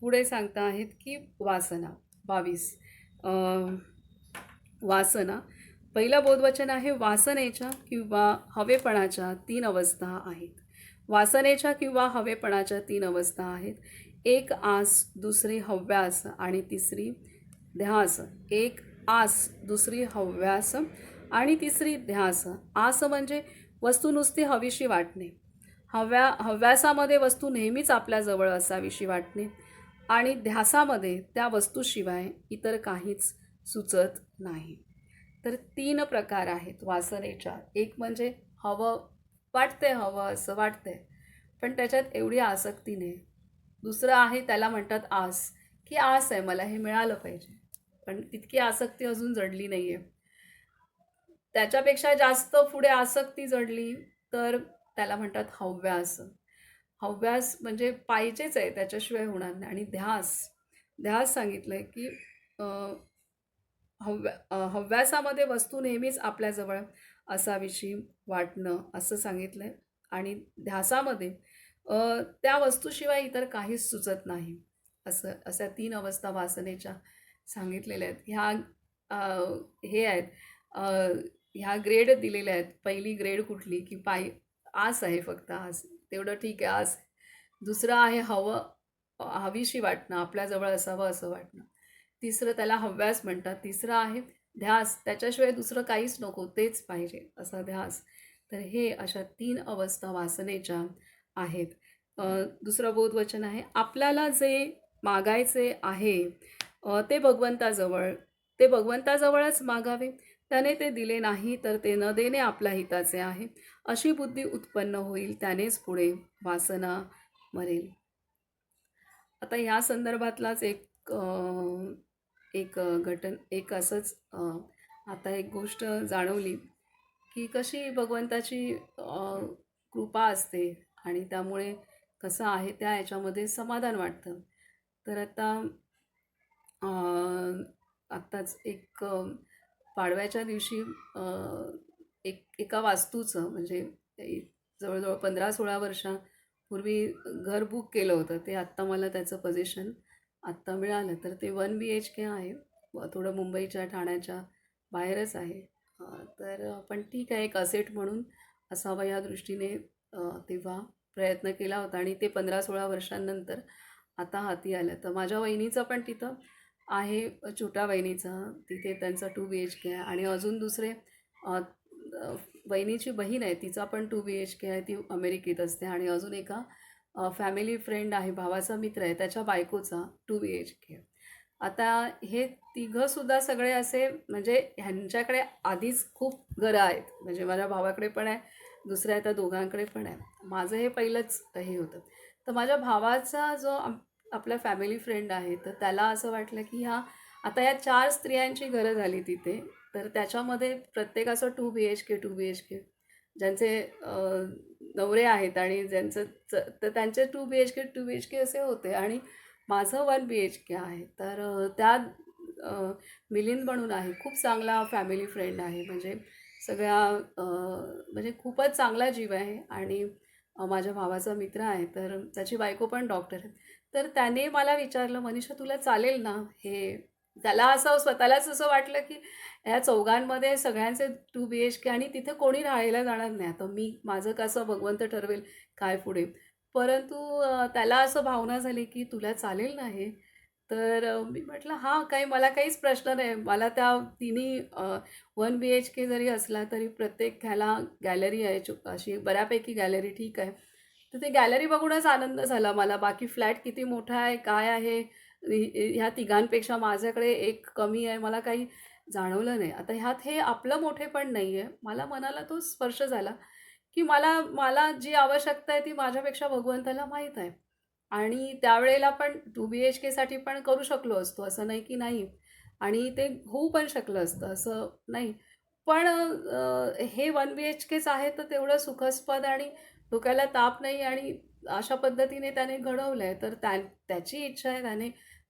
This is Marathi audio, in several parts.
पुढे सांगता आहेत की वासना बावीस. वासना. पहिलं बोधवचन आहे वासनेच्या किंवा हवेपणाच्या तीन अवस्था आहेत. वासनेच्या किंवा हवेपणाच्या तीन अवस्था आहेत. एक आस दुसरी हव्यास आणि तिसरी ध्यास. एक आस दुसरी हव्यास आणि तिसरी ध्यास. आस म्हणजे वस्तू नुसती हवीशी वाटणे. हव्या हव्यासामध्ये वस्तू नेहमीच आपल्याजवळ असावीशी वाटणे. आणि ध्यासामध्ये त्या वस्तूशिवाय इतर काहीच सुचत नाही. तर तीन प्रकार आहेत वासनेच्या. एक म्हणजे हवं वाटते हवं असं वाटतंय. पण त्याच्यात एवढी आसक्ती नाही. दुसरं आहे त्याला म्हणतात आस की आस आहे मला हे मिळालं पाहिजे. पण तितकी आसक्ती अजून जडली नाही आहे त्याच्यापेक्षा जास्त पुढे आसक्ती जडली तर त्याला म्हणतात हव्यास. हव्यास म्हणजे पाहिजेच आहे त्याच्याशिवाय होणार नाही. आणि ध्यास ध्यास सांगितलं आहे की हव्या हव्यासामध्ये वस्तू नेहमीच आपल्याजवळ असाविषयी वाटणं असं सांगितलं आहे आणि ध्यासामध्ये त्या वस्तूशिवाय इतर काहीच सुचत नाही. असं अशा तीन अवस्था वासनेच्या सांगितलेल्या आहेत. ह्या हे आहेत. ह्या ग्रेड दिलेल्या आहेत. पहिली ग्रेड कुठली? की पाय आस आहे फक्त आस. तेवढं ठीक आहे. आज दुसरं आहे हवं हवीशी वाटणं आपल्याजवळ असावं असं वाटणं. तिसरं त्याला हव्यास म्हणतात. तिसरं आहे ध्यास. त्याच्याशिवाय दुसरं काहीच नको तेच पाहिजे असा ध्यास. तर हे अशा तीन अवस्था वासनेच्या आहेत. दुसरं बोधवचन आहे. आपल्याला जे मागायचे आहे ते भगवंताजवळ ते भगवंताजवळच मागावे. त्याने ते दिले नाही तर ते न देणे आपल्या हिताचे आहे. अशी बुद्धी उत्पन्न होईल त्यानेच पुढे वासना मरेल. आता ह्या संदर्भातलाच एक एक घटन एक असंच आता एक गोष्ट जाणवली की कशी भगवंताची कृपा असते आणि त्यामुळे कसं आहे त्या याच्यामध्ये समाधान वाटतं. तर आता आत्ताच एक पाडव्याच्या दिवशी एक एका वास्तूचं म्हणजे जवळजवळ पंधरा सोळा वर्षापूर्वी घर बुक केलं होतं. ते आत्ता मला त्याचं पोझिशन आत्ता मिळालं. तर ते वन बी एच के आहे. थोडं मुंबईच्या ठाण्याच्या बाहेरच आहे. तर पण ठीक आहे एक असेट म्हणून असावं या दृष्टीने तेव्हा प्रयत्न केला होता. आणि ते पंधरा सोळा वर्षांनंतर आता हाती आलं. तर माझ्या वहिनीचं पण तिथं आहे छोट्या वहिनीचा. तिथे त्यांचा टू बी एच के आहे. आणि अजून दुसरे वहिनीची बहीण आहे. तिचा पण टू बी एच के आहे. ती अमेरिकेत असते. आणि अजून एका फॅमिली फ्रेंड आहे. भावाचा मित्र आहे. त्याच्या बायकोचा टू बी एच के आता हे तिघंसुद्धा सगळे असे म्हणजे ह्यांच्याकडे आधीच खूप घरं आहेत. म्हणजे माझ्या भावाकडे पण आहे. दुसऱ्या त्या दोघांकडे पण आहे. माझं हे पहिलंच हे होतं. तर माझ्या भावाचा जो आपला फॅमिली फ्रेंड आहे तर त्याला असं वाटलं की ह्या आता या चार स्त्रियांची घरं झाली तिथे. तर त्याच्यामध्ये प्रत्येकाचं two B H K two B H K ज्यांचे नवरे आहेत आणि ज्यांचं च- तर त्यांचे two B H K two B H K असे होते आणि माझं वन बी एच के आहे. तर त्या मिलिंद म्हणून आहे. खूप चांगला फॅमिली फ्रेंड आहे. म्हणजे सगळ्या म्हणजे खूपच चांगला जीव आहे आणि माझ्या भावाचा मित्र आहे. तर त्याची बायको पण डॉक्टर आहे. तर त्याने मला विचारलं मनीषा तुला चालेल ना? हे त्याला असं स्वतःलाच असं वाटलं की ह्या चौघांमध्ये सगळ्यांचे टू बी एच के आणि तिथं कोणी राहायला जाणार नाही. आता मी माझं कसं भगवंत ठरवेल काय पुढे? परंतु त्याला असं भावना झाली की तुला चालेल ना हे? तर मी म्हटलं हां काही मला काहीच प्रश्न नाही. मला त्या तिन्ही वन बी एच के जरी असला तरी प्रत्येक ह्याला गॅलरी आहे. अशी बऱ्यापैकी गॅलरी ठीक आहे. तर ते गॅलरी बघूनच आनंद झाला मला. बाकी फ्लॅट किती मोठा आहे काय आहे ह्या तिघांपेक्षा माझ्याकडे एक कमी आहे मला काही जाणवलं नाही. आता ह्यात हे आपलं मोठे पण नाही आहे मला मनाला तो स्पर्श झाला की मला मला जी आवश्यकता आहे ती माझ्यापेक्षा भगवंताला माहीत आहे. आणि त्यावेळेला पण टू बी एच केसाठी पण करू शकलो असतो असं नाही की नाही. आणि ते होऊ पण शकलं असतं असं नाही. पण हे वन बी एच केच आहे तर तेवढं सुखस्पद आणि डोक्याला ताप नाही आणि अशा पद्धतीने त्याने घडवलं आहे तर त्या त्याची इच्छा आहे त्याने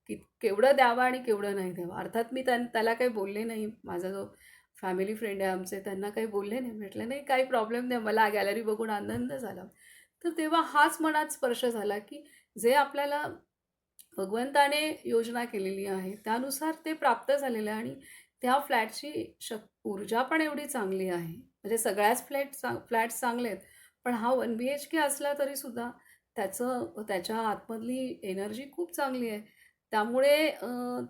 की केवढं द्यावं आणि केवढं नाही द्यावं. अर्थात मी त्यां त्याला काही बोलले नाही. माझा जो फॅमिली फ्रेंड आहे आमचे त्यांना काही बोलले नाही. म्हटलं नाही काही प्रॉब्लेम नाही. मला गॅलरी बघून आनंद झाला. तर तेव्हा हाच मनात स्पर्श झाला की जे आपल्याला भगवंताने योजना केलेली आहे त्यानुसार ते प्राप्त झालेलं आहे आणि त्या फ्लॅटची शक ऊर्जा पण एवढी चांगली आहे. म्हणजे सगळ्याच फ्लॅट चांग फ्लॅट्स चांगले आहेत. पण हा वन बी एच के असला तरीसुद्धा त्याचं त्याच्या आतमधली एनर्जी खूप चांगली आहे. त्यामुळे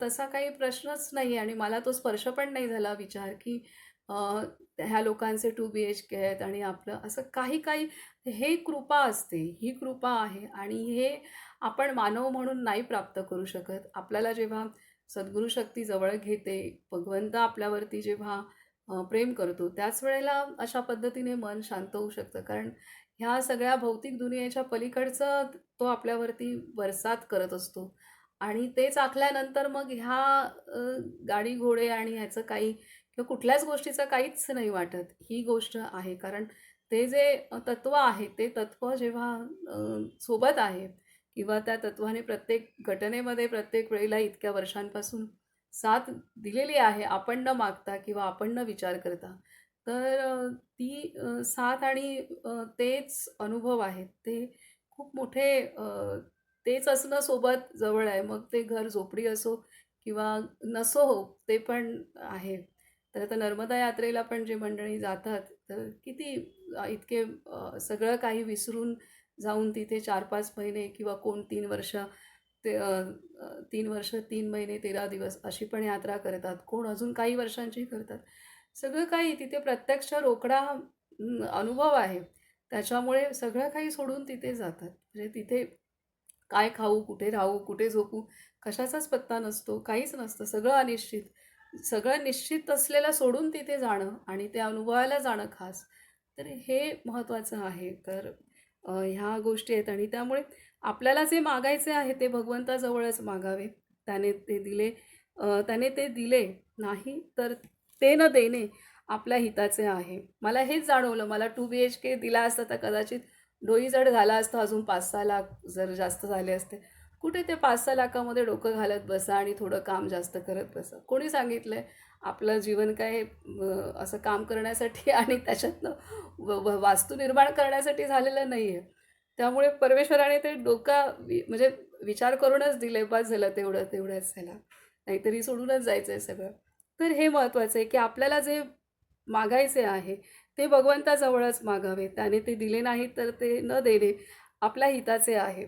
तसा काही प्रश्नच नाही आणि मला तो स्पर्श पण नाही झाला विचार की ह्या लोकांचे टू बी एच के आहेत आणि आपलं असं काही काही हे कृपा असते ही कृपा आहे आणि हे आपण मानव म्हणून नाही प्राप्त करू शकत. आपल्याला जेव्हा सद्गुरू शक्ती जवळ घेते भगवंत आपल्यावरती जेव्हा प्रेम करतो. त्याच वेळेला अशा पद्धतीने मन शांत होऊ शकतं. कारण ह्या सगळ्या भौतिक दुनियेच्या पलीकडचं तो आपल्यावरती बरसात करत असतो. आणि ते चाखल्यानंतर मग ह्या गाडी घोडे आणि ह्याचं काही किंवा कुठल्याच गोष्टीचं काहीच नाही वाटत. ही गोष्ट आहे. कारण ते जे तत्त्व आहे ते तत्त्व जेव्हा सोबत आहे किंवा त्या तत्वाने प्रत्येक घटनेमध्ये प्रत्येक वेळेला इतक्या वर्षांपासून साथ दिलेली आहे आपण न मागता किंवा आपण न विचार करता. तर ती साथ आणि तेच अनुभव आहेत. ते खूप मोठे तेच असणं सोबत जवळ आहे. मग ते घर झोपडी असो किंवा नसो हो ते पण आहे. तर आता नर्मदा यात्रेला पण जे मंडळी जातात तर किती इतके सगळं काही विसरून जाऊन तिथे चार पाच महिने किंवा कोण तीन वर्ष ते तीन वर्ष तीन महिने तेरा दिवस अशी पण यात्रा करतात. कोण अजून काही वर्षांची करतात. सगळं काही तिथे प्रत्यक्ष रोकडा अनुभव आहे. त्याच्यामुळे सगळं काही सोडून तिथे जातात. म्हणजे तिथे काय खाऊ कुठे राहू कुठे झोपू कशाचाच पत्ता नसतो काहीच नसतं. सगळं अनिश्चित. सगळं निश्चित असलेलं सोडून तिथे जाणं आणि ते अनुभवायला जाणं खास. तर हे महत्त्वाचं आहे. तर ह्या गोष्टी आहेत आणि त्यामुळे आपल्याला जे मागायचे आहे ते भगवंताजवळच मागावे. त्याने ते दिले त्याने ते दिले नाही तर ते न देणे आपल्या हिताचे आहे. मला हेच जाणवलं. मला टू बी एच के दिला असता तर कदाचित डोईजड झाला असता. अजून पाच सहा लाख जर जास्त झाले असते. कुठे ते पाच सहा लाखामध्ये डोकं घालत बसा आणि थोडं काम जास्त करत बसा? कोणी सांगितलं आहे आपलं जीवन काय असं काम करण्यासाठी आणि त्याच्यातनं व व- वास्तू निर्माण करण्यासाठी झालेलं नाही आहे त्यामुळे परमेश्वराने ते डोका वि म्हणजे विचार करूनच दिले बस झालं तेवढं तेवढंच झाला. नाहीतरी सोडूनच जायचं आहे सगळं. तर हे महत्त्वाचं आहे की आपल्याला जे मागायचे आहे ते भगवंताजवळच मागावे त्याने ते दिले नाही तर ते न देणे आपल्या हिताचे आहे.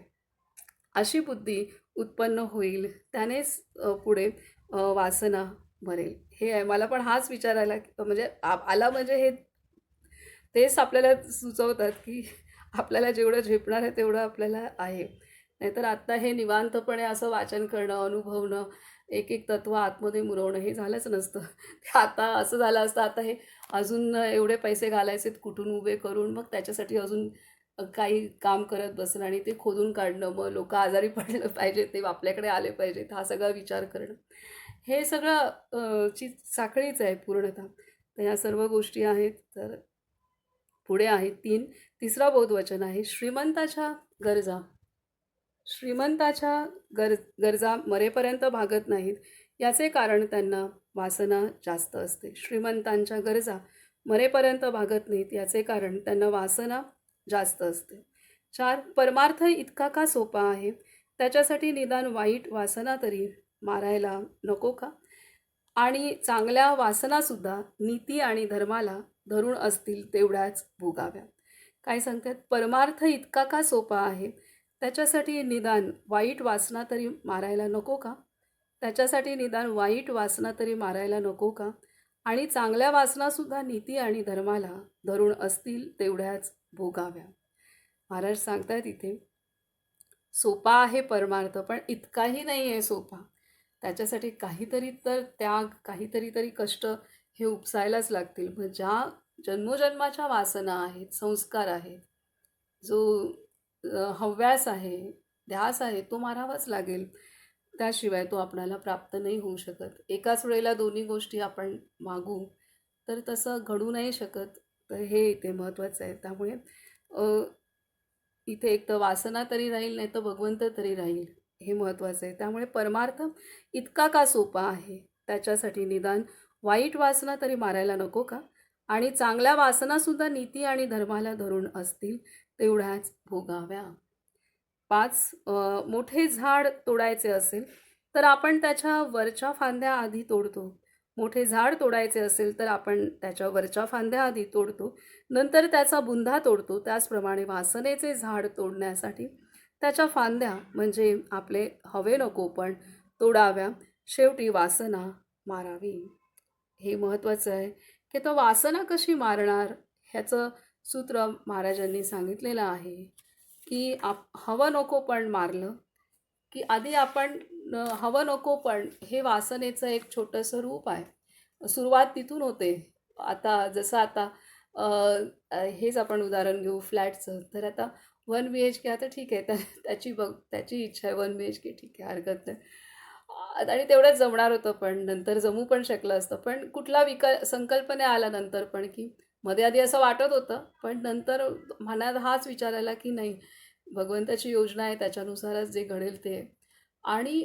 अशी बुद्धी उत्पन्न होईल त्यानेच पुढे वासना भरेल. हे आहे. मला पण हाच विचारायला म्हणजे आ- आला म्हणजे हे तेच आपल्याला सुचवतात की आपल्याला जेवढं झेपणार आहे तेवढं आपल्याला आहे. नाहीतर आत्ता हे निवांतपणे असं वाचन करणं अनुभवणं एक एक तत्व आतमध्ये मुरवणं हे झालंच नसतं. ते आता असं झालं असतं आता हे अजून एवढे पैसे घालायचे कुठून उभे करून मग त्याच्यासाठी अजून काही काम करत बसणं आणि ते खोदून काढणं मग लोक आजारी पडलं पाहिजे ते आपल्याकडे आले पाहिजेत हा सगळा विचार करणं. हे सगळं ची साखळीच आहे पूर्णतः. तर ह्या सर्व गोष्टी आहेत तर पुढे आहे तीन. तिसरा बोधवचन आहे श्रीमंताच्या गरजा. श्रीमंताच्या गर गरजा मरेपर्यंत भागत नाहीत. याचे कारण त्यांना वासना जास्त असते. श्रीमंतांच्या गरजा मरेपर्यंत भागत नाहीत. याचे कारण त्यांना वासना जास्त असते. चार. परमार्थ इतका का सोपा आहे? त्याच्यासाठी निदान वाईट वासना तरी मारायला नको का? आणि चांगल्या वासनासुद्धा नीती आणि धर्माला धरून असतील तेवढ्याच भोगाव्या. काय सांगतात? परमार्थ इतका का सोपा आहे? त्याच्यासाठी निदान वाईट वासना तरी मारायला नको का? त्याच्यासाठी निदान वाईट वासना तरी मारायला नको का? आणि चांगल्या वासनासुद्धा नीती आणि धर्माला धरून असतील तेवढ्याच भोगाव्या. महाराज सांगतायत इथे सोपा आहे परमार्थ पण इतकाही नाही आहे सोपा. त्याच्यासाठी काहीतरी तर त्याग काहीतरी तरी कष्ट हे उपसायलाच लागतील. मग ज्या जन्मोजन्माच्या वासना आहेत संस्कार आहेत जो हव्यास आहे ध्यास आहे तो मारावाच लागेल. त्याशिवाय तो आपणाला प्राप्त नाही होऊ शकत. एकाच वेळेला दोन्ही गोष्टी आपण मागू तर तसं घडू नाही शकत. तर हे इथे महत्त्वाचं आहे. त्यामुळे इथे एक तर वासना तरी राहील नाही तर भगवंत तरी राहील. हे महत्त्वाचं आहे. त्यामुळे परमार्थ इतका का सोपा आहे? त्याच्यासाठी निदान वाईट वासना तरी मारायला नको का? आणि चांगल्या वासनासुद्धा नीती आणि धर्माला धरून असतील तेवढ्याच भोगाव्या. पाच मोठे झाड तोडायचे असेल तर आपण त्याच्या वरच्या फांद्या आधी तोडतो. मोठे झाड तोडायचे असेल तर आपण त्याच्या वरच्या फांद्या आधी तोडतो. नंतर त्याचा बुंधा तोडतो. त्याचप्रमाणे वासनेचे झाड तोडण्यासाठी त्याच्या फांद्या म्हणजे आपले हवे नको पण तोडाव्या. शेवटी वासना मारावी. हे महत्त्वाचं आहे की तो वासना कशी मारणार ह्याचं सूत्र महाराजांनी सांगितलेलं आहे की आप हवं नको पण मारलं. की आधी आपण हवं नको पण हे वासनेचं एक छोटंसं रूप आहे. सुरुवात तिथून होते. आता जसं आता हेच आपण उदाहरण घेऊ फ्लॅटचं. तर आता वन बी एच के आता ठीक आहे. तर त्याची बघ त्याची इच्छा आहे वन बी एच के ठीक आहे हरकत नाही. आणि तेवढंच जमणार होतं पण. नंतर जमू पण शकलं असतं. पण कुठला विक संकल्पने आला नंतर पण की मध्ये आधी असं वाटत होतं. पण नंतर मनात हाच विचार आला की नाही भगवंताची योजना आहे त्याच्यानुसारच जे घडेल ते. आणि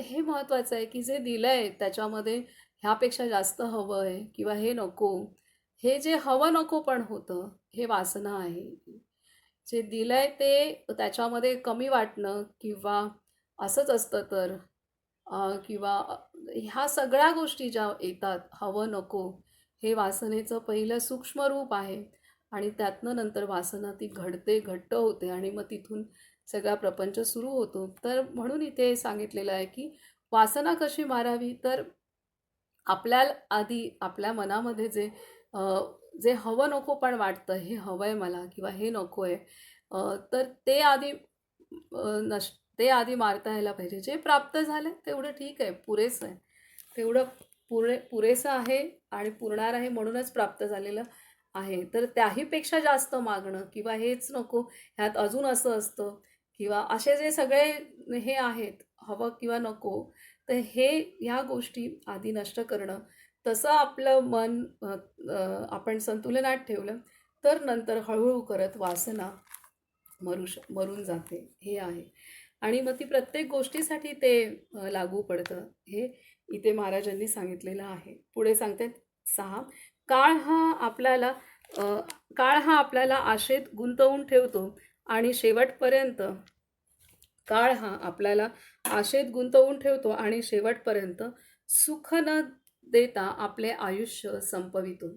हे महत्त्वाचं आहे की जे दिलं आहे त्याच्यामध्ये ह्यापेक्षा जास्त हवं आहे किंवा हे नको. हे जे हवं नको पण होतं हे वासना आहे. जे दिलं आहे ते त्याच्यामध्ये कमी वाटणं किंवा असंच असतं तर किंवा ह्या सगळ्या गोष्टी ज्या येतात हवं नको हे वासनेचं पहिलं सूक्ष्म रूप आहे. आणि त्यातनं नंतर वासना ती घडते घट्ट होते आणि मग तिथून सगळा प्रपंच सुरू होतो. तर म्हणून इथे सांगितलेलं आहे की वासना कशी मारावी? तर आपल्या आधी आपल्या मनामध्ये जे जे हवं नको पण वाटतं हे हवं आहे मला किंवा हे नको आहे तर ते आधी नष्ट नश ते आधी मारता यायला पाहिजे. जे प्राप्त झालं तेवढं ठीक आहे पुरेसं आहे. तेवढं पुरे पुरेसं आहे आणि पुरणार आहे म्हणूनच प्राप्त झालेलं आहे. तर त्याहीपेक्षा जास्त मागणं किंवा हेच नको ह्यात अजून असं असतं किंवा असे जे सगळे हे आहेत हवं किंवा नको तर हे ह्या गोष्टी आधी नष्ट करणं. तसं आपलं मन आपण संतुलनात ठेवलं तर नंतर हळूहळू करत वासना मरू श मरून जाते. हे आहे. आणि मग ती प्रत्येक गोष्टीसाठी ते लागू पडतं. हे इथे महाराजांनी सांगितलेलं आहे. पुढे सांगतात सहा काळ हा आपल्याला काळ हा आपल्याला आशेत गुंतवून ठेवतो आणि शेवटपर्यंत काळ हा आपल्याला आशेत गुंतवून ठेवतो आणि शेवटपर्यंत सुख न देता आपले आयुष्य संपवितो.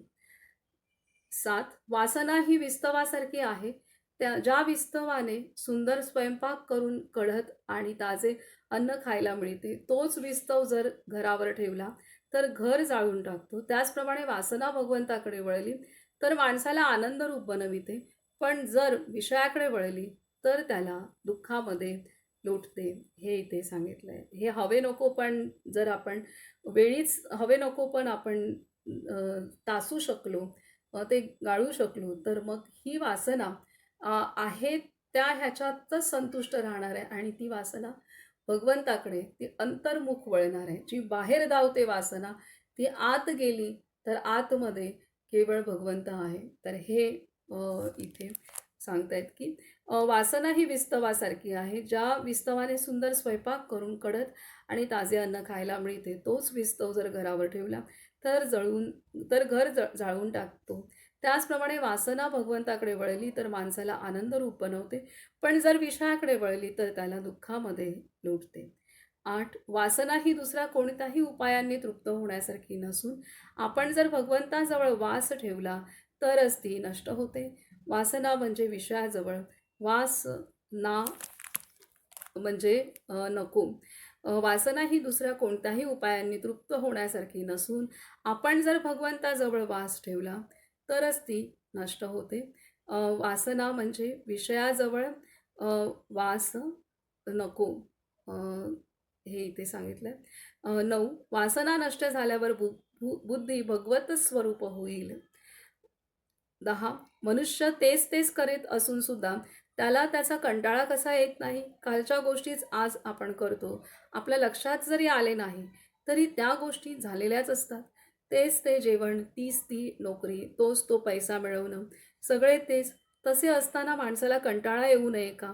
सात वासना ही विस्तवासारखी आहे. त्या ज्या विस्तवाने सुंदर स्वयंपाक करून कढत आणि ताजे अन्न खायला मिळते तोच विस्तव जर घरावर ठेवला तर घर जाळून टाकतो. त्याचप्रमाणे वासना भगवंताकडे वळली तर माणसाला आनंदरूप बनविते. पण जर विषयाकडे वळली तर त्याला दुःखामध्ये लोटते. हे इथे सांगितलं आहे हे हवे नको पण जर आपण वेळीच हवे नको पण आपण तासू शकलो ते गाळू शकलो तर मग ही वासना आहे त्या ह्याच्यातच संतुष्ट राहणार आहे आणि ती वासना भगवंताकडे ती अंतर्मुख वळणार आहे. जी बाहेर धावते वासना ती आत गेली तर आतमध्ये केवळ भगवंत आहे. तर हे इथे सांगतायत की वासना ही विस्तवासारखी आहे. ज्या विस्तवाने सुंदर स्वयंपाक करून कडत आणि ताजे अन्न खायला मिळते तोच विस्तव जर घरावर ठेवला तर जळून तर घर जळ जाळून टाकतो. त्याचप्रमाणे वासना भगवंताकडे वळली तर माणसाला आनंद रूप बनवते पण जर विषयाकडे वळली तर त्याला दुःखामध्ये लोटते. आठ वासना ही दुसऱ्या कोणत्याही उपायांनी तृप्त होण्यासारखी नसून आपण जर भगवंताजवळ वास ठेवला तरच ती नष्ट होते. वासना म्हणजे विषयाजवळ वास ना म्हणजे नको. वासना ही दुसऱ्या कोणत्याही उपायांनी तृप्त होण्यासारखी नसून आपण जर भगवंताजवळ वास ठेवला तरच ती नष्ट होते. वासना म्हणजे विषयाजवळ वास नको. हे इथे सांगितलं आहे नऊ वासना नष्ट झाल्यावर बु बुद्धी भगवत स्वरूप होईल. दहा मनुष्य तेच तेच करीत असून सुद्धा त्याला त्याचा कंटाळा कसा येत नाही? कालच्या गोष्टीच आज आपण करतो. आपल्या लक्षात जरी आले नाही तरी त्या गोष्टी झालेल्याच असतात. तेच ते जेवण तीच ती नोकरी तोच तो पैसा मिळवणं. सगळे तेच. तसे असताना माणसाला कंटाळा येऊ नये का?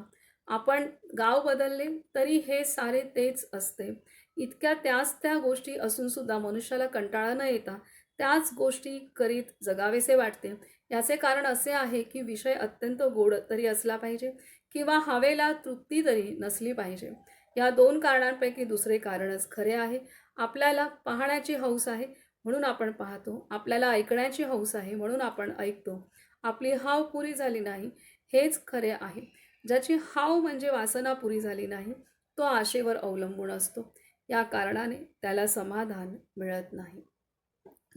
आपण गाव बदलले तरी हे सारे तेच असते. इतक्या त्याच त्या गोष्टी असून सुद्धा मनुष्याला कंटाळा न येता त्याच गोष्टी करीत जगावेसे वाटते. याचे कारण असे आहे की विषय अत्यंत गोड तरी असला पाहिजे किंवा हवेला तृप्ती तरी नसली पाहिजे. या दोन कारणांपैकी दुसरे कारणच खरे आहे. आपल्याला पाहण्याची हौस आहे. म्हणून आपण पाहतो आपल्याला ऐकण्याची हौस आहे म्हणून आपण ऐकतो. आपली हाव पुरी झाली नाही हेच खरे आहे. ज्याची हाव म्हणजे वासना पुरी झाली नाही तो आशेवर अवलंबून असतो. या कारणाने त्याला समाधान मिळत नाही.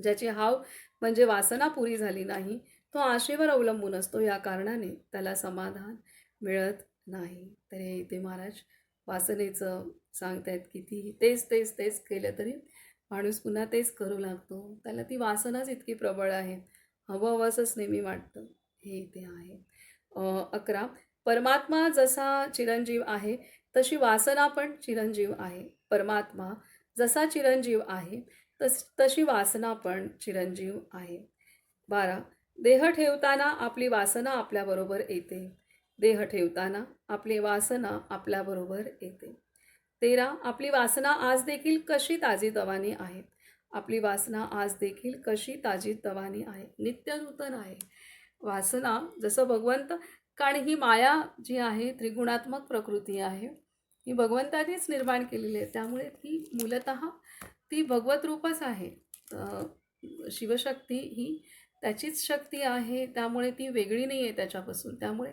ज्याची हाव म्हणजे वासना पुरी झाली नाही तो आशेवर अवलंबून असतो. या कारणाने त्याला समाधान मिळत नाही. तर हे इथे महाराज वासनेचं सांगतायत कितीही तेच तेच तेच केलं तरी माणूस पुन्हा तेच करू लागतो. त्याला ती वासनाच इतकी प्रबळ आहे. हवं हवंसंच नेहमी वाटतं. हे इथे आहे. अकरा. परमात्मा जसा चिरंजीव आहे तशी वासना पण चिरंजीव आहे. परमात्मा जसा चिरंजीव आहे तस तशी वासना पण चिरंजीव आहे. बारा. देह ठेवताना आपली वासना आपल्याबरोबर येते. देह ठेवताना आपली वासना आपल्याबरोबर येते. तेरा आपली वासना आज देखील कशी ताजी तवानी आहे? आपली वासना आज देखील कशी ताजी तवानी आहे? नित्यनूतन आहे. वासना जसं भगवंत कारण ही माया जी आहे त्रिगुणात्मक प्रकृती आहे ही भगवंतानेच निर्माण केलेली आहे. त्यामुळे ती मूलत ती भगवत रूपच आहे. शिवशक्ती ही त्याचीच शक्ती आहे. त्यामुळे ती वेगळी नाही आहे त्याच्यापासून. त्यामुळे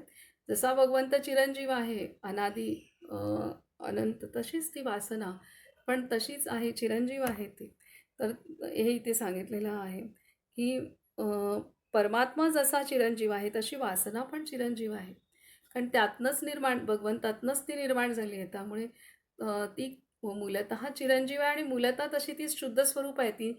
जसा भगवंत चिरंजीव आहे अनादी अनंत. तशीच ती वासना. पण तशीच आहे चिरंजीव आहे ती. तर हे इथे सांगितलेलं आहे की परमात्मा जसा चिरंजीव आहे तशी वासना पण चिरंजीव आहे. कारण त्यातनंच निर्माण भगवंतातनंच ती निर्माण झाली आहे. त्यामुळे ती मूलत चिरंजीव आहे आणि मूलतः तशी ती शुद्ध स्वरूप आहे. ती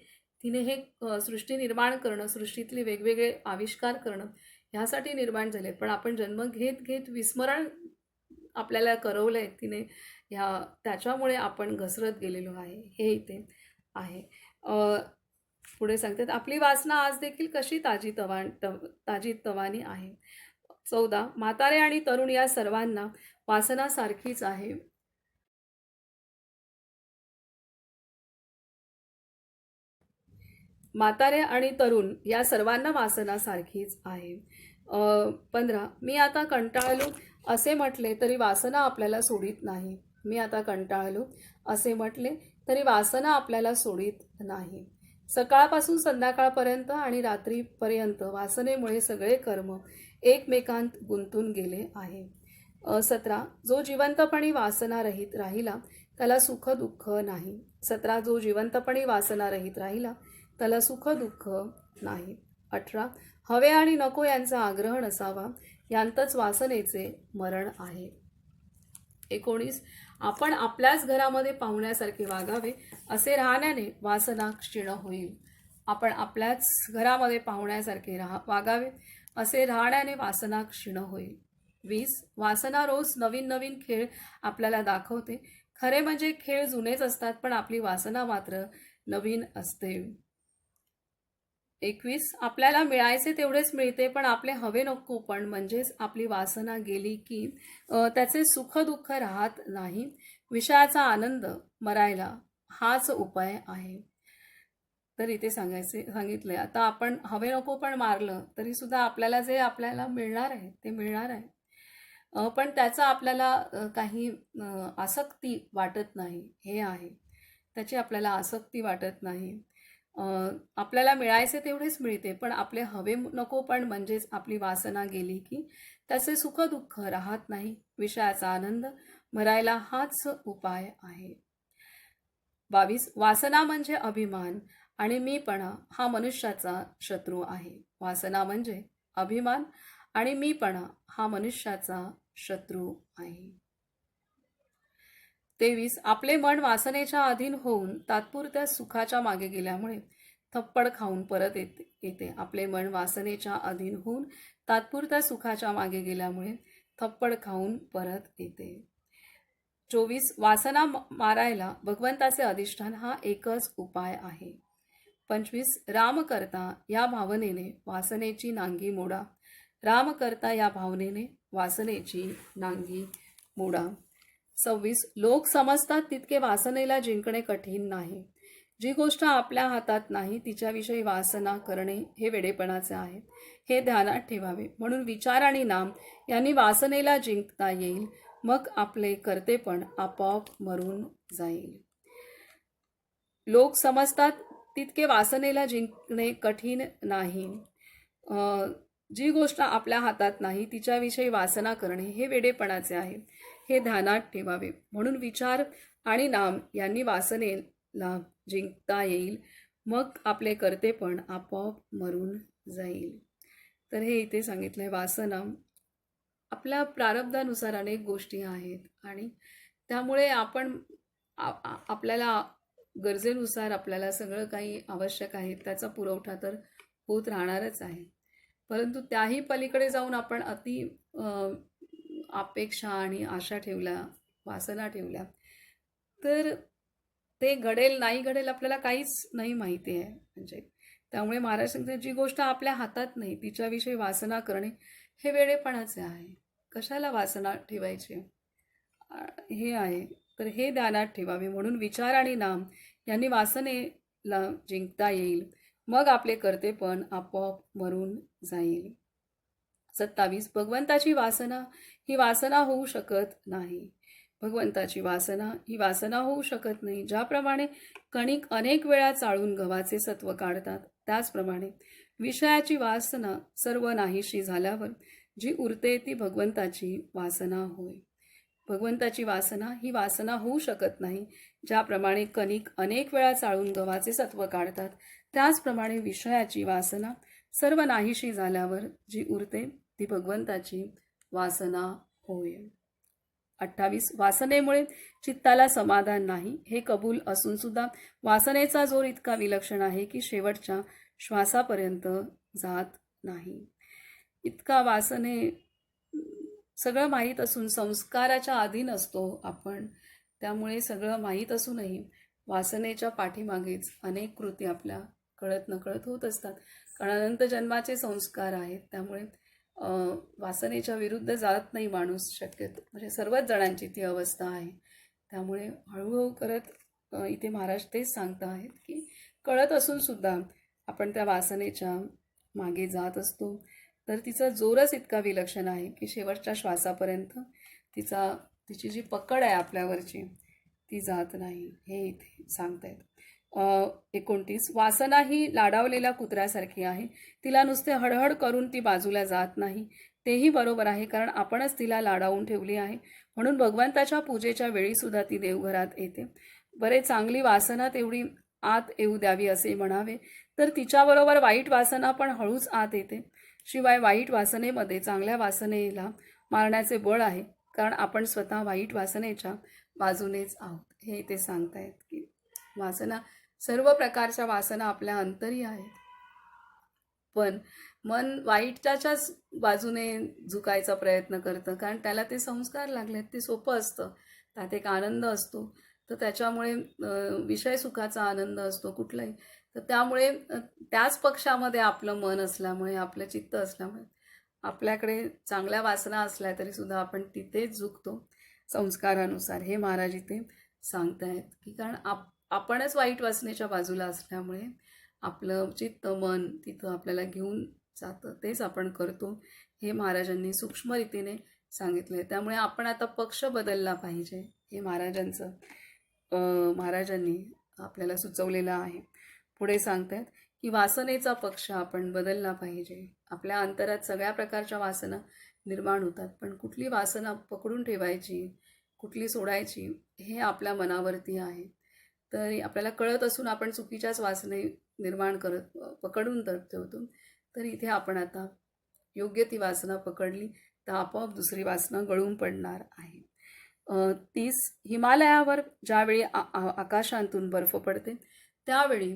तिने हे सृष्टी निर्माण करणं सृष्टीतले वेगवेगळे आविष्कार करणं ह्यासाठी निर्माण झाले पण आपण जन्म घेत घेत विस्मरण आपल्याला करवलं आहे तिने ह्या त्याच्यामुळे आपण घसरत गेलेलो आहे हे इथे आहे. पुढे सांगतात आपली वासना आज देखील कशी ताजी तवान तव ताजी तवानी आहे? चौदा म्हातारे आणि तरुण या सर्वांना वासना सारखीच आहे. म्हातारे आणि तरुण या सर्वांना वासना सारखीच आहे. पंधरा मी आता कंटाळलो असे म्हटले तरी वासना आपल्याला सोडित नाही. मी आता कंटाळलो. असे म्हटले तरी वासना आपल्याला सोडित नाही. सकाळपासून संध्याकाळपर्यंत आणि रात्रीपर्यंत वासनेमुळे सगळे कर्म एकमेकांत गुंतून गेले आहे. सतरा जो जिवंतपणी वासनारहित राहिला त्याला सुख दुःख नाही. सतरा जो जिवंतपणी वासनारहित राहिला त्याला सुख दुःख नाही. अठरा हवे आणि नको यांचा आग्रह नसावा. यांतच वासनेचे मरण आहे. एकोणीस आपण आपल्याच घरामध्ये पाहुण्यासारखे वागावे असे राहण्याने वासना क्षीण होईल. आपण आपल्याच घरामध्ये पाहुण्यासारखे राहा वागावे असे राहण्याने वासना क्षीण होईल. वीस वासना रोज नवीन नवीन खेळ आपल्याला दाखवते. खरे म्हणजे खेळ जुनेच असतात पण आपली वासना मात्र नवीन असते. एकवीस. आपल्याला मिळायचे तेवढेच मिळते पण आपले हवे नको पण म्हणजेच आपली वासना गेली की त्याचे सुखदुःख राहत नाही. विषयाचा आनंद मरायला हाच उपाय आहे. तर इथे सांगायचे सांगितले आता आपण हवे नको पण मारलं तरी सुद्धा आपल्याला जे आपल्याला मिळणार आहे ते मिळणार आहे. पण त्याचा आपल्याला काही आसक्ती वाटत नाही. हे आहे. त्याची आपल्याला आसक्ती वाटत नाही. आपल्याला मिळायचे तेवढेच मिळते पण आपले हवे नको पण म्हणजेच आपली वासना गेली की त्याचे सुखदुःख राहत नाही विषयाचा आनंद मरायला हाच उपाय आहे. बावीस वासना म्हणजे अभिमान आणि मीपणा हा मनुष्याचा शत्रू आहे. वासना म्हणजे अभिमान आणि मीपणा हा मनुष्याचा शत्रू आहे. तेवीस आपले मन वासनेच्या अधीन होऊन तात्पुरत्या सुखाच्या मागे गेल्यामुळे थप्पड खाऊन परत येते येते. आपले मन वासनेच्या अधीन होऊन तात्पुरत्या सुखाच्या मागे गेल्यामुळे थप्पड खाऊन परत येते. चोवीस वासना मारायला भगवंताचे अधिष्ठान हा एकच उपाय आहे. पंचवीस राम करता या भावनेने वासनेची नांगी मोडा. राम करता या भावनेने वासनेची नांगी मोडा. सव्वीस. लोक समजतात तितके वासनेला जिंकणे कठीण नाही. जी गोष्ट आपल्या हातात नाही तिच्याविषयी वासना करणे हे वेडेपणाचे आहे. हे ध्यानात ठेवावे. म्हणून विचार आणि नाम यांनी वासनेला जिंकता येईल. मग आपले कर्तेपण आपोआप मरून जाईल. लोक समजतात तितके वासनेला जिंकणे कठीण नाही. अं, जी गोष्ट आपल्या हातात नाही तिच्याविषयी वासना करणे हे वेडेपणाचे आहे. हे ध्यानात ठेवावे. म्हणून विचार आणि नाम यांनी वासनेला जिंकता येईल. मग आपले कर्तेपण आपोआप मरून जाईल. तर हे इथे सांगितलं आहे वासना. आपल्या प्रारब्धानुसार अनेक गोष्टी आहेत आणि त्यामुळे आपण आपल्याला गरजेनुसार आपल्याला सगळं काही आवश्यक आहे त्याचा पुरवठा तर होत राहणारच आहे. परंतु त्याही पलीकडे जाऊन आपण अति अपेक्षा आणि आशा ठेवल्या वासना ठेवल्या. तर ते घडेल नाही घडेल आपल्याला काहीच नाही माहिती आहे. म्हणजे त्यामुळे महाराज सांगतात जी गोष्ट आपल्या हातात नाही तिच्याविषयी वासना करणे हे वेडेपणाचे आहे. कशाला वासना ठेवायची? हे आहे. तर हे ध्यानात ठेवावे. म्हणून विचार आणि नाम यांनी वासनेला जिंकता येईल. मग आपले कर्तेपण आपोआप मरून जाईल. सत्तावीस भगवंताची वासना ही वासना होऊ शकत नाही. भगवंताची वासना ही वासना होऊ शकत नाही. ज्याप्रमाणे कणिक अनेक वेळा चाळून गव्हाचे सत्व काढतात त्याचप्रमाणे विषयाची वासना सर्व नाहीशी झाल्यावर जी उरते ती भगवंताची वासना होय. भगवंताची वासना ही वासना होऊ शकत नाही. ज्याप्रमाणे कणिक अनेक वेळा चाळून गव्हाचे सत्व काढतात त्याचप्रमाणे विषयाची वासना सर्व नाहीशी झाल्यावर जी उरते ती भगवंताची वासना होय. अठ्ठावीस वासनेमुळे चित्ताला समाधान नाही. हे कबूल असून सुद्धा वासनेचा जोर इतका विलक्षण आहे की शेवटच्या श्वासापर्यंत जात नाही. इतका वासने सगळं माहीत असून संस्काराच्या अधीन असतो आपण. त्यामुळे सगळं माहीत असूनही वासनेच्या पाठीमागेच अनेक कृती आपल्या कळत नकळत होत असतात. कारण अनंत जन्माचे संस्कार आहेत. त्यामुळे वासनेच्या विरुद्ध जात नाही माणूस शक्यतो. म्हणजे सर्वच जणांची ती अवस्था आहे. त्यामुळे हळूहळू करत इथे महाराज तेच सांगत आहेत की कळत असून सुद्धा आपण त्या वासनेच्या मागे जात असतो. तर तिचा जोरच इतका विलक्षण आहे की शेवटच्या श्वासापर्यंत तिचा तिची जी पकड आहे आपल्यावरची ती जात नाही. हे इथे सांगतायत. एकोणतीस. वासना ही लाडावलेल्या कुत्र्यासारखी आहे. तिला नुसते हडहड करून ती बाजूला जात नाही. तेही बरोबर आहे कारण आपणच तिला लाडावून ठेवली आहे. म्हणून भगवंताच्या पूजेच्या वेळीसुद्धा ती देवघरात येते. बरे चांगली वासना तेवढी आत येऊ द्यावी असे म्हणावे. तर तिच्याबरोबर वाईट वासना पण हळूच आत येते. शिवाय वाईट वासनेमध्ये चांगल्या वासनेला मारण्याचे बळ आहे कारण आपण स्वतः वाईट वासनेच्या बाजूनेच आहोत. हे ते सांगतायत की वासना सर्व प्रकारच्या वासना आपल्या अंतरी आहेत. पण मन वाईटच्याच्याच बाजूने झुकायचा प्रयत्न करतं कारण त्याला ते संस्कार लागलेत ते सोपं असतं. त्यात एक आनंद असतो. तर त्याच्यामुळे विषय सुखाचा आनंद असतो कुठलाही. तर त्यामुळे त्याच पक्षामध्ये आपलं मन असल्यामुळे आपलं चित्त असल्यामुळे आपल्याकडे चांगल्या वासना असल्या तरी सुद्धा आपण तिथेच झुकतो. संस्कारानुसार. हे महाराज इथे सांगतायत की कारण आप आपणच वाईट वासनेच्या बाजूला असल्यामुळे आपलं चित्त मन तिथं आपल्याला घेऊन जातं. तेच आपण करतो हे महाराजांनी सूक्ष्मरीतीने सांगितलं आहे त्यामुळे आपण आता पक्ष बदलला पाहिजे हे महाराजांचं महाराजांनी आपल्याला सुचवलेलं आहे. पुढे सांगतात की वासनेचा पक्ष आपण बदलला पाहिजे. आपल्या अंतरात सगळ्या प्रकारच्या वासना निर्माण होतात पण कुठली वासना पकडून ठेवायची कुठली सोडायची हे आपल्या मनावरती आहे. तर आपल्याला कळत असून आपण चुकीच्याच वासने निर्माण करत पकडून तर ठेवतो. तर इथे आपण आता योग्य ती वासना पकडली तर आपोआप दुसरी वासना गळून पडणार आहे. तीस हिमालयावर ज्यावेळी आकाशांतून बर्फ पडते त्यावेळी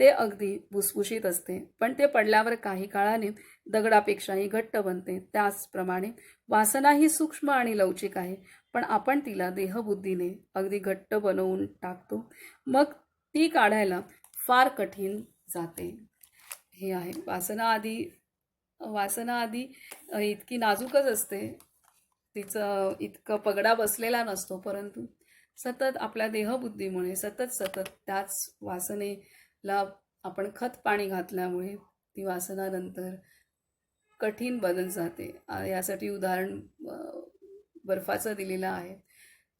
ते अगदी भुसभुशीत असते. पण ते पडल्यावर काही काळाने दगडापेक्षाही घट्ट बनते. त्याचप्रमाणे वासना ही सूक्ष्म आणि लवचिक आहे. पण आपण तिला देहबुद्धीने अगदी घट्ट बनवून टाकतो. मग ती काढायला फार कठीण जाते. हे आहे. वासना आधी वासना आधी इतकी नाजूकच असते. तिचं इतकं पगडा बसलेला नसतो परंतु सतत आपल्या देहबुद्धीमुळे सतत सतत त्याच वासनेला आपण खत पाणी घातल्यामुळे ती वासना नंतर कठीण बदल जाते. यासाठी उदाहरण बर्फाचं दिलेलं आहे.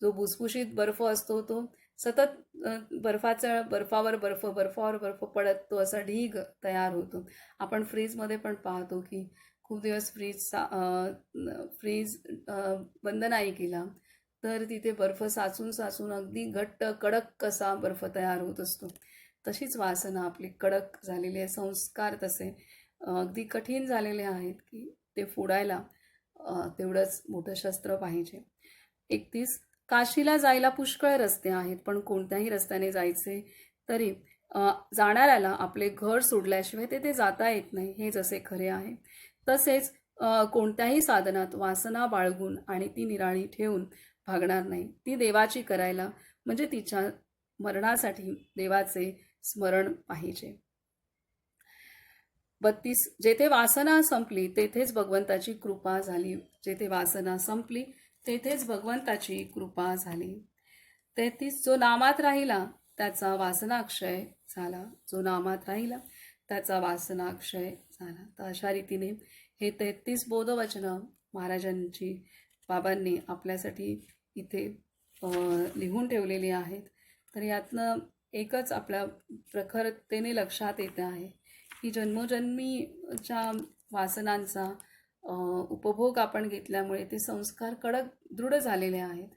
जो भुसभुशीत बर्फ असतो तो सतत बर्फाचा बर्फावर बर्फ बर्फावर बर्फ पडत तो असा ढीग तयार होतो. आपण फ्रीजमध्ये पण पाहतो की खूप दिवस फ्रीजचा फ्रीज बंद नाही केला तर तिथे बर्फ साचून साचून अगदी घट्ट कडक कसा बर्फ तयार होत असतो तशीच वासना आपली कडक झालेली आहे संस्कार तसे अगदी कठीण झालेले आहेत की ते फोडायला तेवढंच मोठं शस्त्र पाहिजे. एकतीस काशीला जायला पुष्कळ रस्ते आहेत पण कोणत्याही रस्त्याने जायचे तरी जाणाऱ्याला आपले घर सोडल्याशिवाय तेथे जाता येत नाही हे जसे खरे आहे. तसेच कोणत्याही साधनात वासना बाळगून आणि ती निराळी ठेवून भागणार नाही. ती देवाची करायला म्हणजे तिच्या मरणासाठी देवाचे स्मरण पाहिजे. बत्तीस जेथे वासना संपली तेथेच भगवंताची कृपा झाली. जेथे वासना संपली तेथेच भगवंताची कृपा झाली. तेहतीस जो नामात राहिला त्याचा वासनाक्षय झाला. जो नामात राहिला त्याचा वासनाक्षय झाला. तर अशा रीतीने हे तेहतीस बोधवचनं महाराजांची बाबांनी आपल्यासाठी इथे लिहून ठेवलेली आहेत. तर यातनं एकच आपल्या प्रखरतेने लक्षात येतं आहे. की जन्मोजन्मीच्या वासनांचा उपभोग आपण घेतल्यामुळे ते संस्कार कडक दृढ झालेले आहेत.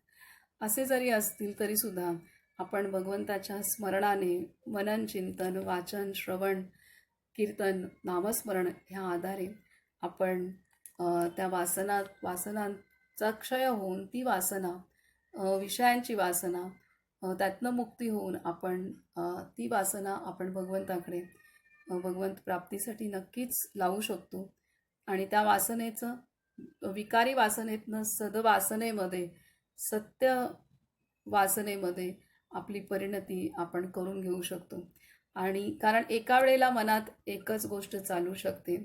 असे जरी असतील तरीसुद्धा आपण भगवंताच्या स्मरणाने मनन चिंतन वाचन श्रवण कीर्तन नामस्मरण ह्या आधारे आपण त्या वासना वासनांचा क्षय होऊन ती वासना विषयांची वासना त्यातनं मुक्ती होऊन आपण ती वासना आपण भगवंताकडे भगवंत प्राप्तीसाठी नक्कीच लावू शकतो. आणि त्या वासनेचं विकारी वासनेतनं सदवासनेमध्ये सत्य वासनेमध्ये आपली परिणती आपण करून घेऊ शकतो. आणि कारण एका वेळेला मनात एकच गोष्ट चालू शकते.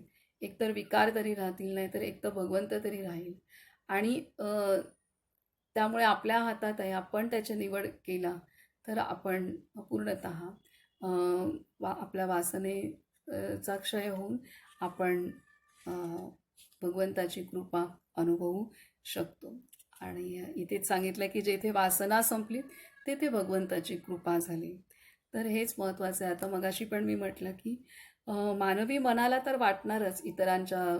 एकतर विकार तरी राहतील नाही तर एक तर भगवंत तरी राहील. आणि त्यामुळे आपल्या हातात आहे आपण त्याची निवड केला तर आपण पूर्णत वा आपल्या वासने चा क्षय होऊन आपण भगवंताची कृपा अनुभवू शकतो. आणि इथेच सांगितलं की जेथे वासना संपली तेथे भगवंताची कृपा झाली. तर हेच महत्त्वाचं आहे. आता मगाशी पण मी म्हटलं की मानवी मनाला तर वाटणारच इतरांच्या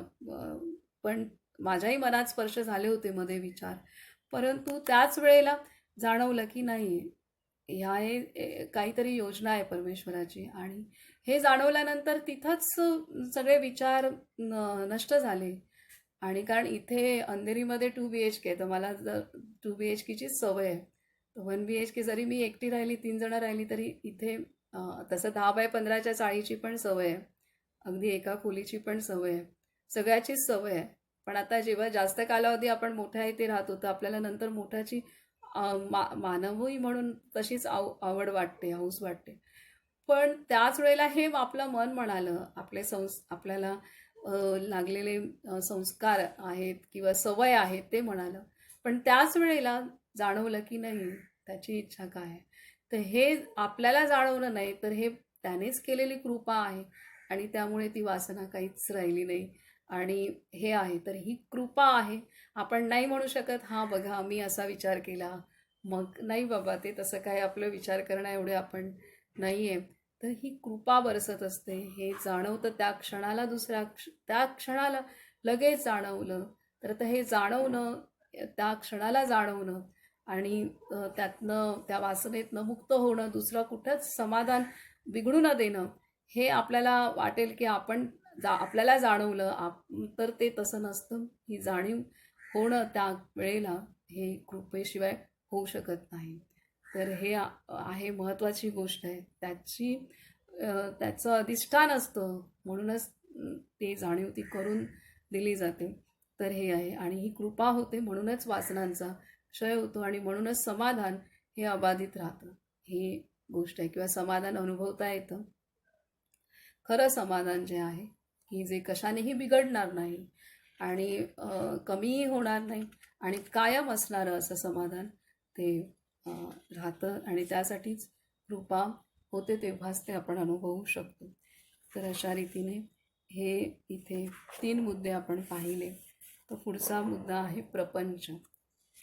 पण माझ्याही मनात स्पर्श झाले होते मध्ये विचार. परंतु त्याच वेळेला जाणवलं की नाही ह्या हे काहीतरी योजना आहे परमेश्वराची. आणि हे जाणवल्यानंतर तिथंच सगळे विचार न- नष्ट झाले. आणि कारण इथे अंधेरीमध्ये टू बी एच के तर मला जर टू बी एच केचीच सवय आहे. वन बी एच के जरी मी एकटी राहिली तीन जणं राहिली तरी इथे तसं दहा बाय पंधराच्या चाळीची पण सवय आहे. अगदी एका खोलीची पण सवय आहे. सगळ्याचीच सवय आहे. पण आता जेव्हा जास्त कालावधी आपण मोठ्या इथे राहतो तर आपल्याला नंतर मोठ्याची मा मानवही म्हणून तशीच आव आवड वाटते हौस वाटते. पण त्याच वेळेला हे आपलं मन म्हणालं आपले संस आपल्याला लागलेले संस्कार आहेत किंवा सवय आहेत ते म्हणालं. पण त्याच वेळेला जाणवलं की नाही त्याची इच्छा काय? आहे तर हे आपल्याला जाणवलं नाही तर हे त्यानेच केलेली कृपा आहे आणि त्यामुळे ती वासना काहीच राहिली नाही. आणि हे आहे तर ही कृपा आहे. आपण नाही म्हणू शकत हां बघा मी असा विचार केला. मग नाही बाबा ते तसं काय आपलं विचार करणं एवढे आपण नाही आहे तर ही कृपा बरसत असते. हे जाणवतं त्या क्षणाला दुसऱ्या क्ष त्या क्षणाला लगेच जाणवलं. तर आता हे जाणवणं त्या क्षणाला जाणवणं आणि त्यातनं त्या वासनेतनं मुक्त होणं दुसरं कुठंच समाधान बिघडू न देणं हे आपल्याला वाटेल की आपण जा आपल्याला जाणवलं आप तर ते तसं नसतं. ही जाणीव होणं त्या वेळेला हे कृपेशिवाय होऊ शकत नाही. तर हे आहे महत्त्वाची गोष्ट आहे. त्याची त्याचं अधिष्ठान असतं. म्हणूनच ते जाणीव ती करून दिली जाते. तर हे आहे. आणि ही कृपा होते म्हणूनच वासनांचा क्षय होतो आणि म्हणूनच समाधान हे अबाधित राहतं. ही गोष्ट आहे. किंवा समाधान अनुभवता येतं. खरं समाधान जे आहे की जे कशानेही बिघडणार नाही आणि कमीही होणार नाही आणि कायम असणारं असं समाधान ते राहतं आणि त्यासाठीच कृपा होते तेव्हाच ते आपण अनुभवू शकतो. तर अशा रीतीने हे इथे तीन मुद्दे आपण पाहिले. तर पुढचा मुद्दा आहे प्रपंच.